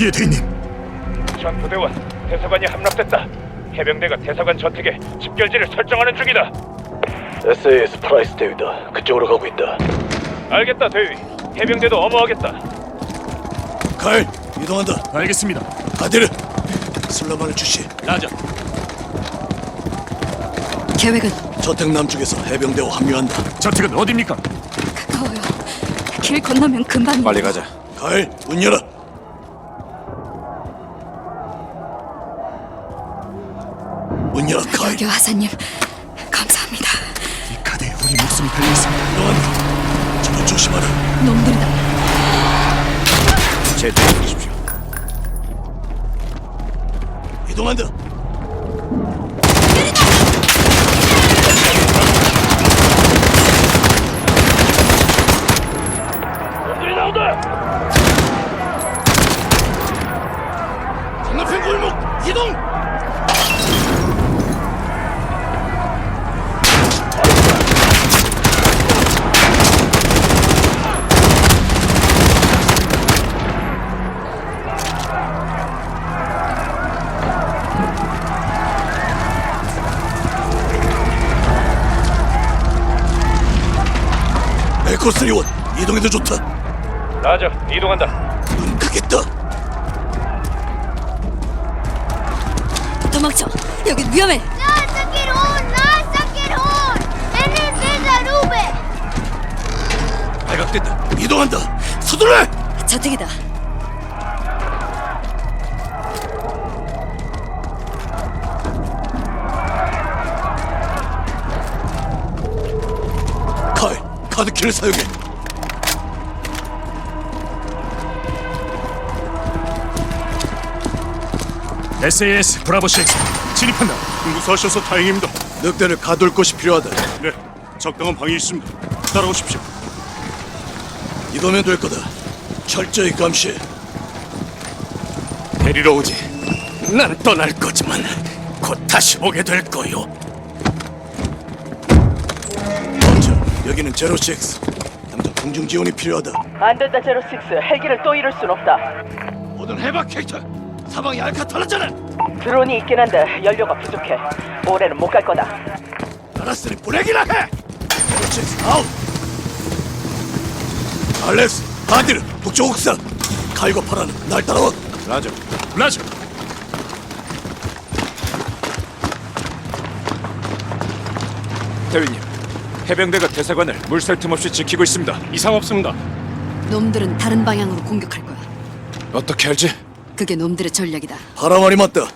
예, 대인님. 전 부대원 대사관이 함락됐다. 해병대가 대사관 저택에 집결지를 설정하는 중이다. SAS 프라이스 대위다. 그쪽으로 가고 있다. 알겠다, 대위. 해병대도 어머하겠다. 칼, 이동한다. 알겠습니다. 아들, 슬라만을 주시. 라자. 계획은 저택 남쪽에서 해병대와 합류한다. 저택은 어디입니까? 가까워요. 길 건너면 금방. 빨리 가자. 칼, 문 열어. 문 여기 하사님 감사합니다. 이 카드에 우리 목숨이 달려 있습니다. 이동한다. 저거 조심하라. 놈들이다. 제대해 주십시오. 이동한다. 놈들이 나온다. 건너편 골목 이동. 에 코 쓰리원 이동해도 좋다. 라자, 이동한다. 눈 크겠다. 도망쳐. 여기 위험해. ¡Lanza Quirón! ¡Lanza Quirón! ¡En esa nube! 발각됐다. 이동한다. 서둘러. 저택이다. 칼, 카드키를 사용해. SAS 브라보 6 진입한다. 무사하셔서 다행입니다. 늑대를 가둘 곳이 필요하다. 네, 적당한 방이 있습니다. 따라오십시오. 이거면 될 거다. 철저히 감시해. 데리러 오지. 난 떠날 거지만 곧 다시 오게 될 거요. 여기는 제로 식스. 당장 공중 지원이 필요하다. 안 된다 제로식스 헬기를 또 잃을 순 없다 오늘 해봐 캐릭터. 사방이 알카탈라잖아. 드론이 있긴 한데 연료가 부족해 올해는 못 갈 거다 알았으니 보내기나 해. 제로 식스 아웃. 알렉스, 바디르, 북쪽 옥상. 칼과 파라는 날 따라와. 라저. 라저. 대위님, 해병대가 대사관을 물살 틈 없이 지키고 있습니다. 이상 없습니다. 놈들은 다른 방향으로 공격할 거야. 어떻게 알지? 그게 놈들의 전략이다. 말이 맞다.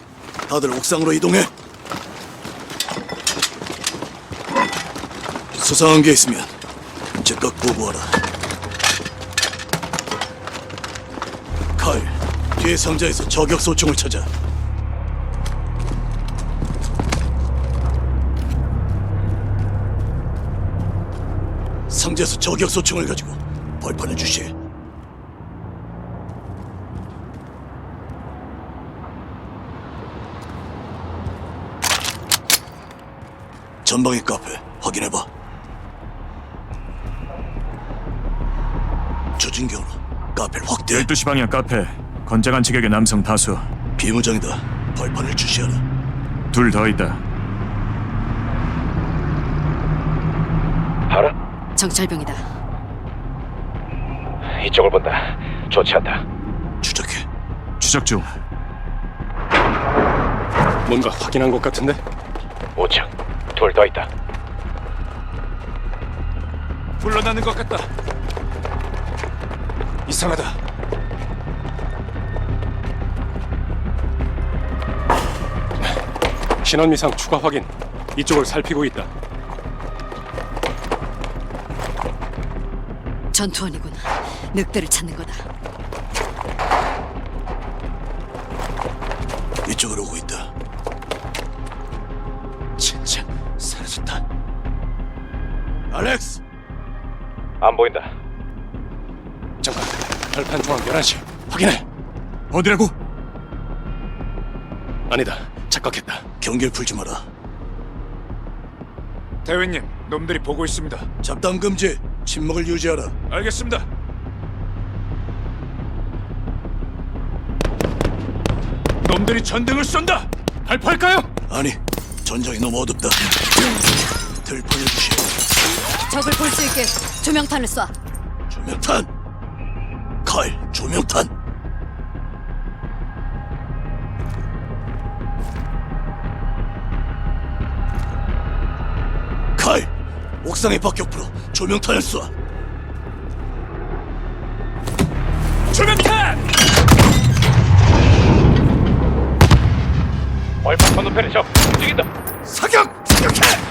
다들 옥상으로 이동해. 수상한 게 있으면 즉각 보고하라. 칼, 뒤에 상자에서 저격 소총을 찾아. 상자에서 저격 소총을 가지고 벌판을 주시해. 전방의 카페 확인해봐. 조준경으로 카페를 확대해. 12시 방향 카페. 건장한 체격의 남성 다수. 비무장이다. 벌판을 주시하라. 둘 더 있다. 알아? 정찰병이다. 이쪽을 본다. 좋지 않다. 추적해. 추적 중. 뭔가 확인한 것 같은데? 5층. 둘 더 있다. 불러나는 것 같다. 이상하다. 신원 미상 추가 확인. 이쪽을 살피고 있다. 전투원이군. 늑대를 찾는 거다. 이쪽으로 오고 있다. 진짜 사라졌다. 알렉스, 안 보인다. 잠깐. 발판 중앙 11시. 확인해. 어디라고? 아니다. 착각했다. 경계를 풀지 마라. 대위님, 놈들이 보고 있습니다. 잡담 금지. 침묵을 유지하라. 알겠습니다. 놈들이 전등을 쏜다. 발포할까요? 아니, 전장이 너무 어둡다. 들판을 주시오. 적을 볼 수 있게 조명탄을 쏴. 조명탄. 카일, 조명탄. 카일, 옥상의 박격부로 조명탄을 쏴. 조명탄! 얼파 건너편에 적 움직인다. 사격! 사격해!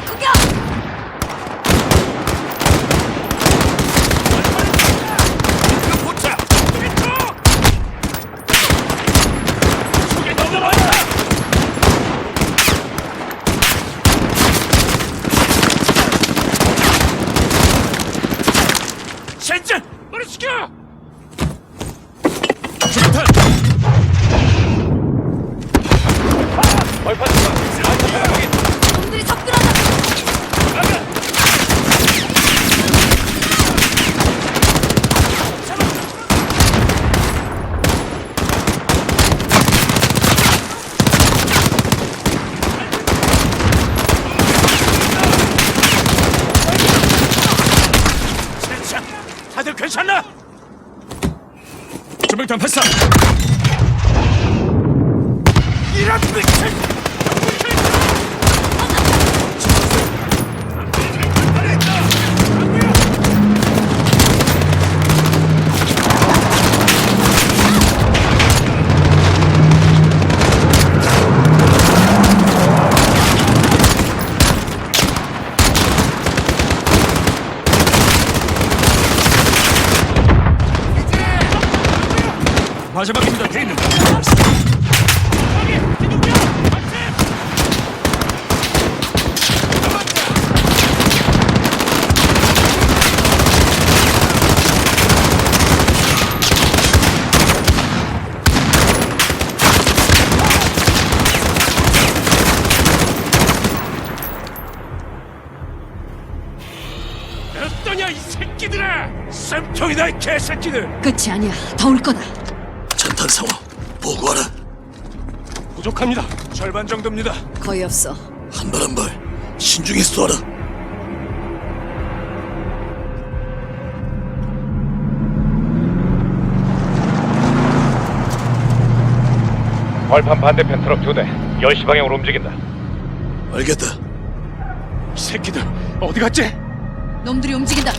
포차! 왼쪽! 속에 넘어간다! 젠장! 머리 숙여! 조명탄! 얼파 적 알파 확인. 놈들이 접근한다. 젠장! 다들 괜찮나? 조명탄 발사! 이 쌤통이다 이 개새끼들! 끝이 아니야. 더 올 거다. 전탄 상황 보고하라. 부족합니다. 절반 정도입니다. 거의 없어. 한 발 한 발 신중히 쏘아라. 벌판 반대편 트럭 두 대. 10시 방향으로 움직인다. 알겠다. 이 새끼들 어디 갔지? 놈들이 움직인다.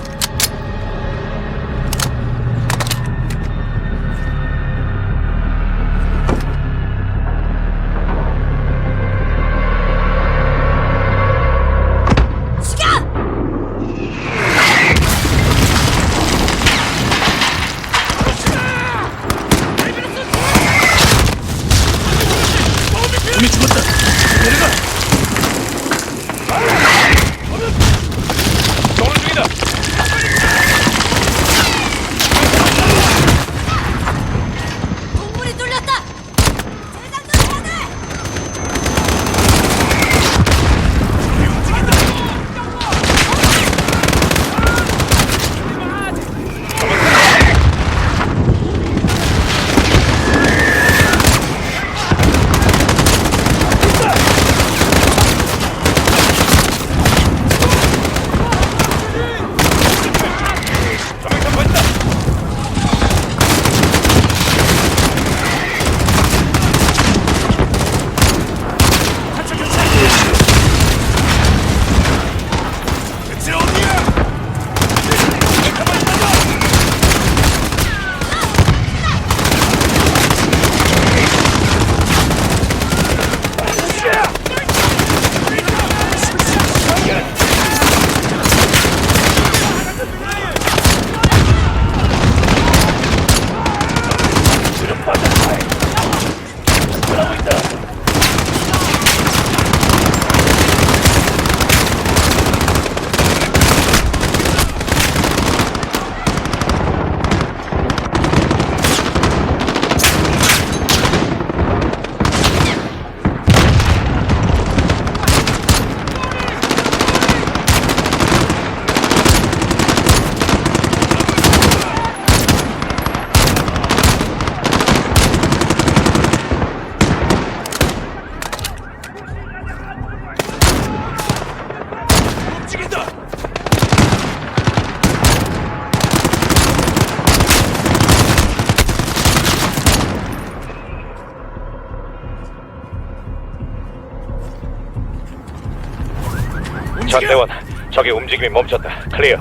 전대원, 적의 움직임이 멈췄다. 클리어.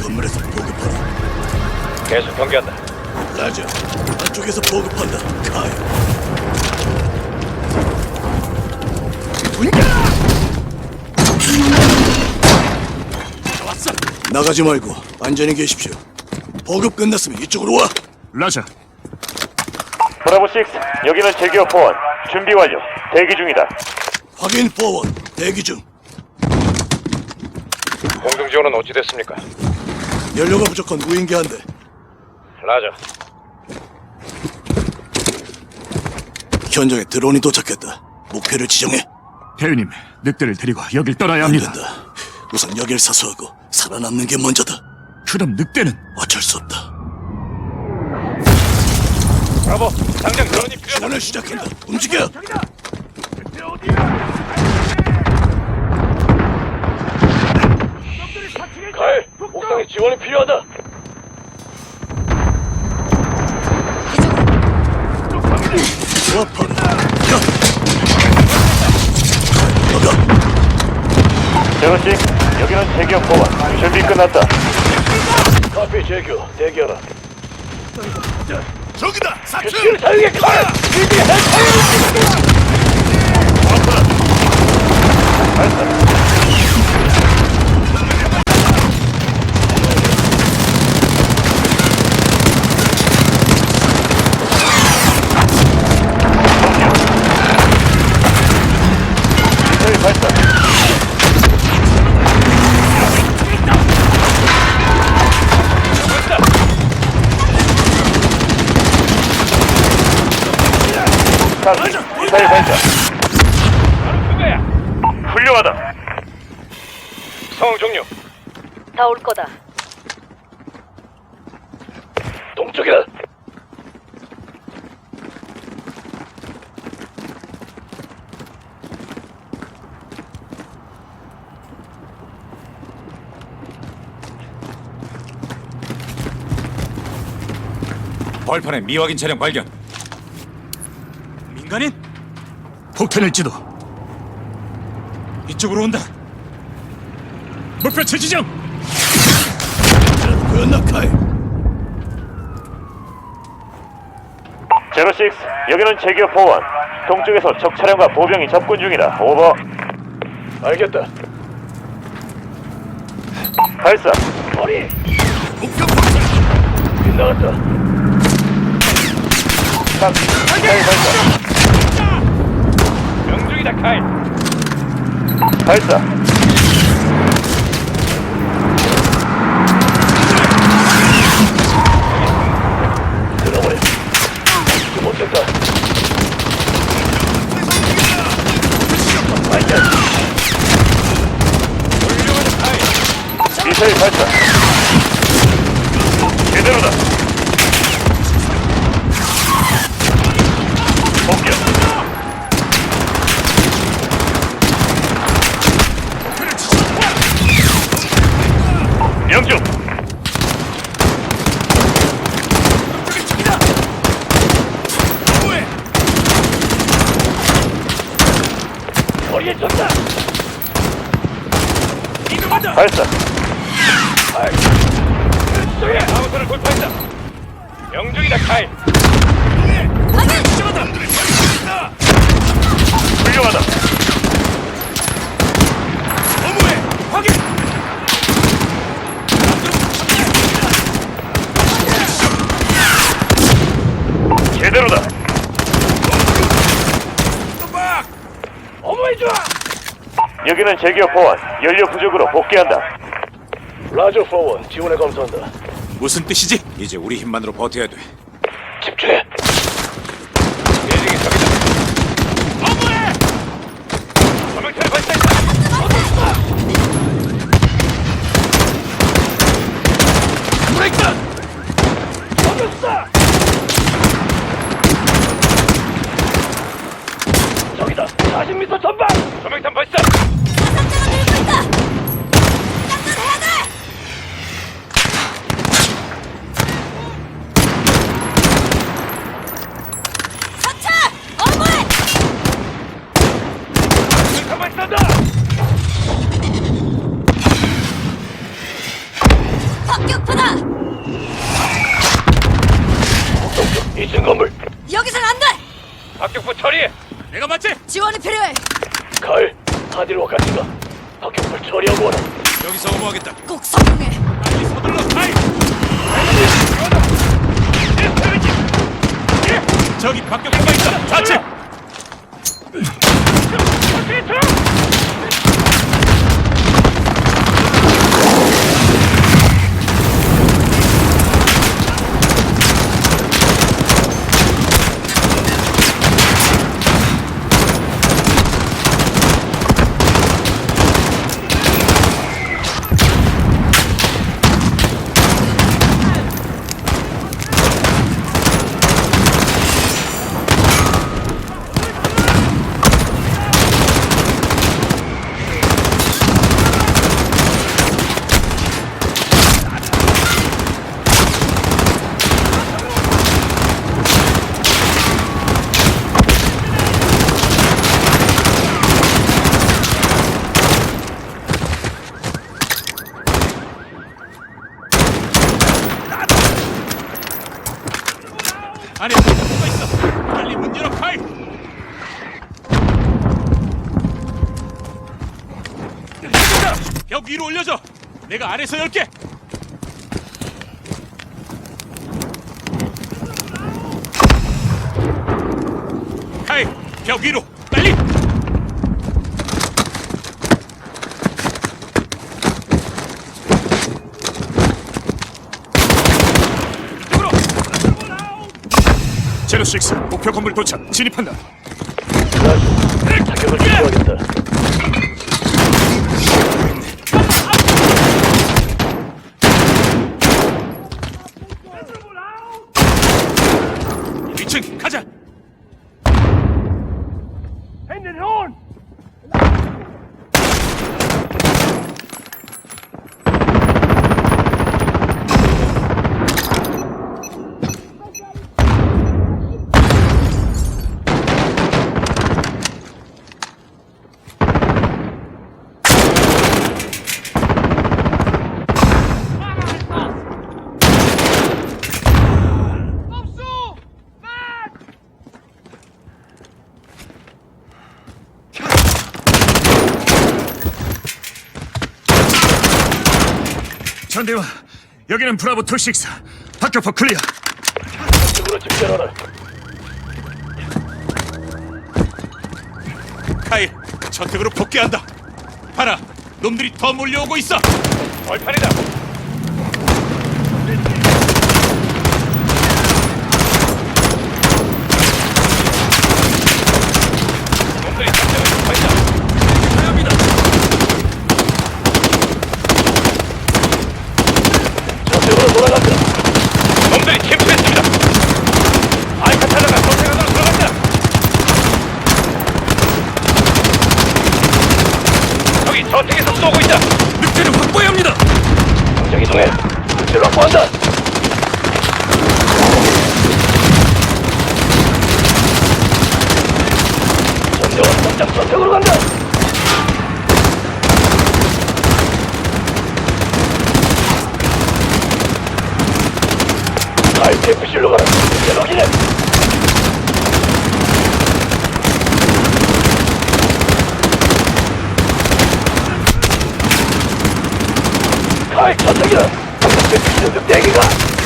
건물에서 보급하다. 계속 경계한다. 라자, 안쪽에서 보급한다. 카이. 왔어. 나가지 말고 안전히 계십시오. 보급 끝났으면 이쪽으로 와. 라자. 브라보 6, 여기는 제기업 보원. 준비 완료. 대기 중이다. 확인 포원 대기 중. 지원은 어찌 됐습니까? 연료가 부족한 무인기 한 대. 라자. 현장에 드론이 도착했다. 목표를 지정해. 대위님, 늑대를 데리고 여길 떠나야 안 합니다. 된다. 우선 여길 사수하고 살아남는 게 먼저다. 그럼 늑대는 어쩔 수 없다. 브라보, 당장 드론이 필요하다. 지원을 시작한다. 움직여. 칼, 옥상에 지원이 필요하다. 제로식, 여기는 제기업 보원. 준비 끝났다. 카피 제규, 대기하라. 저기다. 사출. 길 사용해, 동쪽이다. 벌판에 미확인 차량 발견. 민간인? 폭탄일지도. 이쪽으로 온다. 목표 최지정. 보였나 카이. 제로식스, 여기는 제기업 보원. 동쪽에서 적 차량과 보병이 접근 중이다. 오버. 알겠다. 발사. 머리! 빗나갔다. 카피, 미사일 발사. 명중이다, 카이. 발사. 들어버려. 이제 못했다. 미사일 발사. 제대로다. 복귀. 명중. 머리에 쳤다. 발사. 저기 아우터를 돌파했다. 명중이다, 카이. 훌륭하다. 제대로다. 어머니 좋아. 여기는 제기업 보안. 연료 부족으로 복귀한다. 라저 포원 지원에 감사한다. 무슨 뜻이지? 이제 우리 힘만으로 버텨야 돼. 집중해. 대중이 적이다. 어머해! 조명탄을 발사했다. 저기다. 40m 전방. 조명탄 발사. 사차! 어머니! 조명탄 발사다. 박격포 처리해. 내가 맞지? 지원이 필요해. 칼, 하디로 같이 가. 박격포를 처리하고 와라. 여기서 어머하겠다. 꼭 성공해. 빨리 서둘러 타이. 저기 박격포가 있다. 좌측. 안에 박격포가 있어. 빨리 문 열어 카이. 벽 위로 올려줘. 내가 아래서 열게. 카이, 벽 위로 빨리. 이쪽으로. 제로 6 목표 건물 도착 진입한다. 라주, 자격을 주고하겠다. 이층 가자. 전대원, 여기는 브라보 톨식스. 박격포 클리어. 쪽으로 집결하라. 카일, 저택으로 복귀한다. 봐라, 놈들이 더 몰려오고 있어. 벌판이다. 놈들이 당장을 붙어 있다. 합니다. 저쪽으로 돌아간다. 놈들이 침투했습니다. 알카탈라가 도태강으로 들어간다. 저기 저택에서 쏘고 있다. 늑대를 확보해야 합니다. 당장 이동해. 물질 확보한다. 당장 저쪽으로 간다. 아이템프실로 가라. 대박이네. 저쪽이다. 아이템프실 대기가.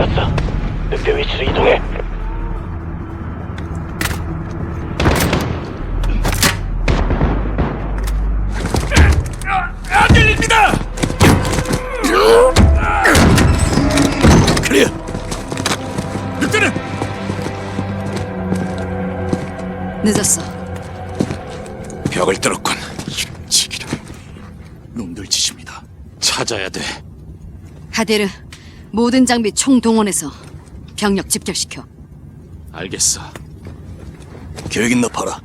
끝났어. 늑대 위치로 이동해. 늦었어. 벽을 뚫었군. 지기를. 놈들 짓입니다. 찾아야 돼. 하데르, 모든 장비 총동원해서 병력 집결시켜. 알겠어. 계획 있나 봐라.